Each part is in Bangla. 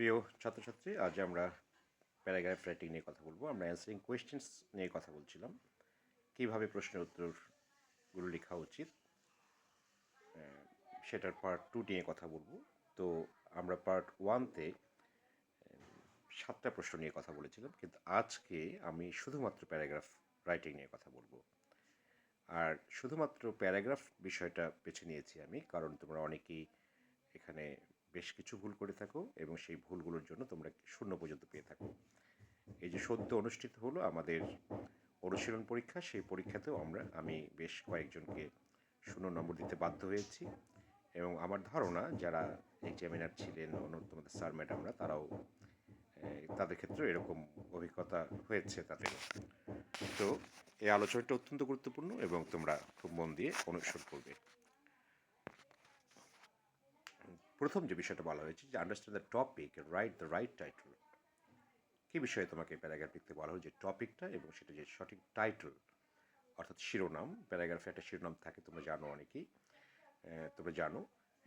প্রিয় ছাত্রছাত্রী, আজ আমরা প্যারাগ্রাফ রাইটিং নিয়ে কথা বলব। আমরা অ্যান্সারিং কোয়েশ্চেন্স নিয়ে কথা বলছিলাম। কীভাবে প্রশ্নের উত্তরগুলো লেখা উচিত সেটার পার্ট টু নিয়ে কথা বলব। তো আমরা পার্ট ওয়ানতে সাতটা প্রশ্ন নিয়ে কথা বলেছিলাম, কিন্তু আজকে আমি শুধুমাত্র প্যারাগ্রাফ রাইটিং নিয়ে কথা বলব। আর শুধুমাত্র প্যারাগ্রাফ বিষয়টা বেছে নিয়েছি আমি, কারণ তোমরা অনেকেই এখানে বেশ কিছু ভুল করে থাকো এবং সেই ভুলগুলোর জন্য তোমরা শূন্য পর্যন্ত পেয়ে থাকো। এই যে সদ্য অনুষ্ঠিত হলো আমাদের অনুশীলন পরীক্ষা, সেই পরীক্ষাতেও আমরা, আমি বেশ কয়েকজনকে শূন্য নম্বর দিতে বাধ্য হয়েছি এবং আমার ধারণা যারা এক্সামিনার ছিলেন তোমাদের স্যার ম্যাডামরা তারাও তাদের ক্ষেত্রেও এরকম অভিজ্ঞতা হয়েছে তাদের। তো, এই আলোচনাটা অত্যন্ত গুরুত্বপূর্ণ এবং তোমরা খুব মন দিয়ে অনুসরণ করবে। প্রথম যে বিষয়টা বলা হয়েছে যে understand the topic write the right title কী বিষয়ে তোমাকে প্যারাগ্রাফ লিখতে বলা হলো? যে টপিকটা এবং সেটা যে সঠিক টাইটেল অর্থাৎ শিরোনাম প্যারাগ্রাফে একটা শিরোনাম থাকে, তোমরা জানো অনেকেই তোমরা জানো,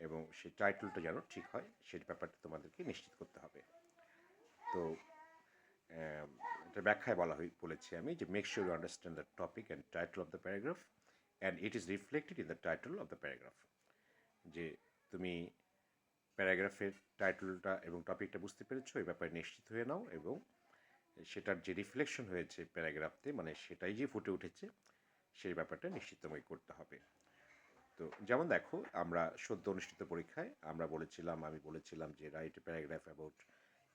এবং সেই টাইটেলটা যেন ঠিক হয়, সেই ব্যাপারটা তোমাদেরকে নিশ্চিত করতে হবে। তো এটা ব্যাখ্যায় বলা হয়ে বলেছি আমি যে make sure you understand the topic and title of the paragraph and it is reflected in the title of the paragraph যে তুমি প্যারাগ্রাফের টাইটেলটা এবং টপিকটা বুঝতে পেরেছ, এই ব্যাপারে নিশ্চিত হয়ে নাও এবং সেটার যে রিফ্লেকশন হয়েছে প্যারাগ্রাফতে মানে সেটাই যে ফুটে উঠেছে, সেই ব্যাপারটা নিশ্চিত তোমাকে করতে হবে। তো যেমন দেখো, আমরা সদ্য অনুষ্ঠিত পরীক্ষায় আমরা বলেছিলাম, আমি বলেছিলাম যে write paragraph about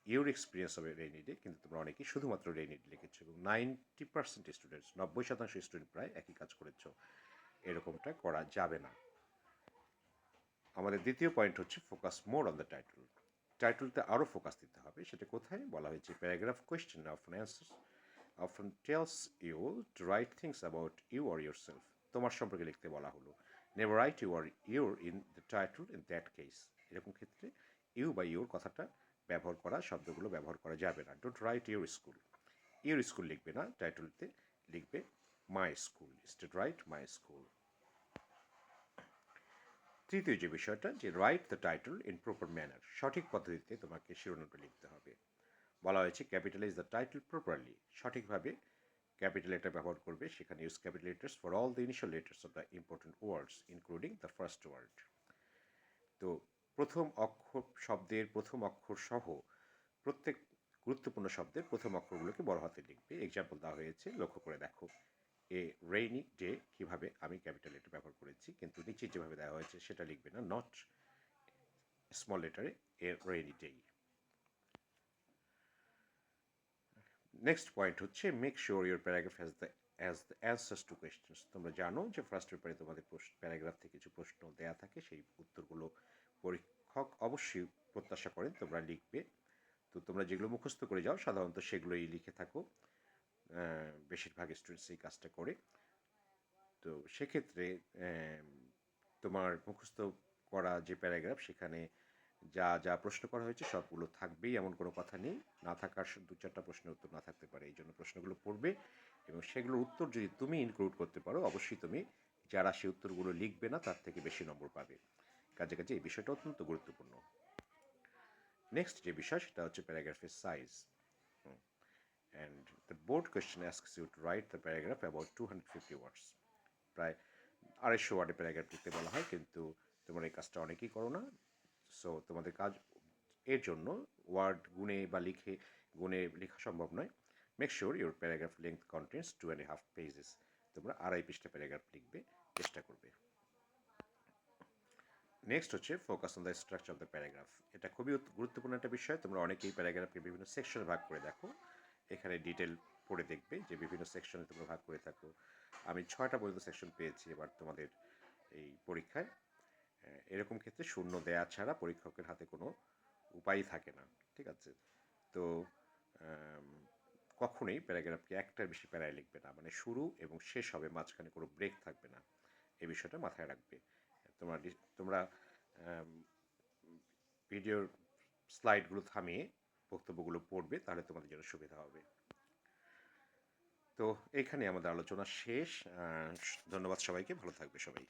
your experience হবে রেইনি ডে কিন্তু তোমরা অনেকেই শুধুমাত্র রেইনি ডে লিখেছো এবং নাইনটি পার্সেন্ট স্টুডেন্টস নব্বই শতাংশ স্টুডেন্ট প্রায় একই কাজ করেছ। এরকমটা করা যাবে না। আমাদের দ্বিতীয় পয়েন্ট হচ্ছে focus more on the title টাইটেলতে আরও ফোকাস দিতে হবে। সেটা কোথায়? বলা হয়েছে paragraph question of answers often tells you to write things about you or yourself তোমার সম্পর্কে লিখতে বলা হলো। Never write you or your in the title in that case এরকম ক্ষেত্রে ইউ বা ইউর কথাটা ব্যবহার করা, শব্দগুলো ব্যবহার করা যাবে না। Don't write your school your school লিখবে না। টাইটেলতে লিখবে my school state write my school তৃতীয় যে বিষয়টা, যে write the title in proper manner সঠিক পদ্ধতিতে তোমাকে শিরোনামটা লিখতে হবে। বলা হয়েছে ক্যাপিটালাইজ দ্য টাইটেল প্রপারলি সঠিকভাবে ক্যাপিটাল লেটার ব্যবহার করবে, সেখানে use capital letters for all the initial letters of the important words including the first word তো প্রথম অক্ষর শব্দের প্রথম অক্ষর সহ প্রত্যেক গুরুত্বপূর্ণ শব্দের প্রথম অক্ষরগুলোকে বড় হাতে লিখবে। এক্সাম্পল দেওয়া হয়েছে, লক্ষ্য করে দেখো। এ রেইনি ডে কীভাবে আমি ক্যাপিটাল লেটার ব্যবহার করেছি, কিন্তু নিচে যেভাবে দেওয়া হয়েছে সেটা লিখবে না not small লেটারে a rainy day next point হচ্ছে make sure your paragraph has the as the answers to questions তোমরা জানো যে ফার্স্ট পেপারে তোমাদের প্যারাগ্রাফ থেকে কিছু প্রশ্ন দেওয়া থাকে, সেই উত্তরগুলো পরীক্ষক অবশ্যই প্রত্যাশা করেন, তোমরা লিখবে। তো তোমরা যেগুলো মুখস্থ করে যাও, সাধারণত সেগুলোই লিখে থাকো। বেশিরভাগ স্টুডেন্টস এই কাজটা করে। তো সেক্ষেত্রে তোমার মুখস্থ করা যে প্যারাগ্রাফ সেখানে যা যা প্রশ্ন করা হয়েছে, সবগুলো থাকবেই, এমন কোনো কথা নেই। না থাকার দু চারটা প্রশ্নের উত্তর না থাকতে পারে, এই জন্য প্রশ্নগুলো পড়বে এবং সেগুলোর উত্তর যদি তুমি ইনক্লুড করতে পারো, অবশ্যই তুমি যারা সেই উত্তরগুলো লিখবে না, তার থেকে বেশি নম্বর পাবে। কাজে কাজে এই বিষয়টা অত্যন্ত গুরুত্বপূর্ণ। নেক্সট যে বিষয়, সেটা হচ্ছে প্যারাগ্রাফের size and the board question asks you to write the paragraph about 250 words. প্রায় আড়াইশো ওয়ার্ডে প্যারাগ্রাফ লিখতে বলা হয়, কিন্তু তোমরা এই কাজটা অনেকেই করো না। সো তোমাদের কাজ এর জন্য ওয়ার্ড গুণে বা লিখে গুণে লেখা সম্ভব নয়। Make sure your paragraph length contents two and half pages তোমরা আড়াই পৃষ্ঠা প্যারাগ্রাফ লিখবে, চেষ্টা করবে। নেক্সট হচ্ছে focus on the structure of the paragraph এটা খুবই গুরুত্বপূর্ণ একটা বিষয়। তোমরা অনেকেই প্যারাগ্রাফকে বিভিন্ন সেকশনে ভাগ করে দেখো। এখানে ডিটেল পড়ে দেখবে যে বিভিন্ন সেকশনে তোমরা ভাগ করে থাকো। আমি ছয়টা পর্যন্ত সেকশন পেয়েছি এবার তোমাদের এই পরীক্ষায়। এরকম ক্ষেত্রে শূন্য দেয়া ছাড়া পরীক্ষকের হাতে কোনো উপায়ই থাকে না, ঠিক আছে? তো কখনোই প্যারাগ্রাফকে একটার বেশি প্যারায় লিখবে না মানে শুরু এবং শেষ হবে, মাঝখানে কোনো ব্রেক থাকবে না। এই বিষয়টা মাথায় রাখবে। তোমরা তোমরা ভিডিওর স্লাইডগুলো থামিয়ে বক্তব্যগুলো পড়বে, তাহলে তোমাদের জন্য সুবিধা হবে। তো এখানে আমাদের আলোচনা শেষ। ধন্যবাদ সবাইকে, ভালো থাকবে সবাই।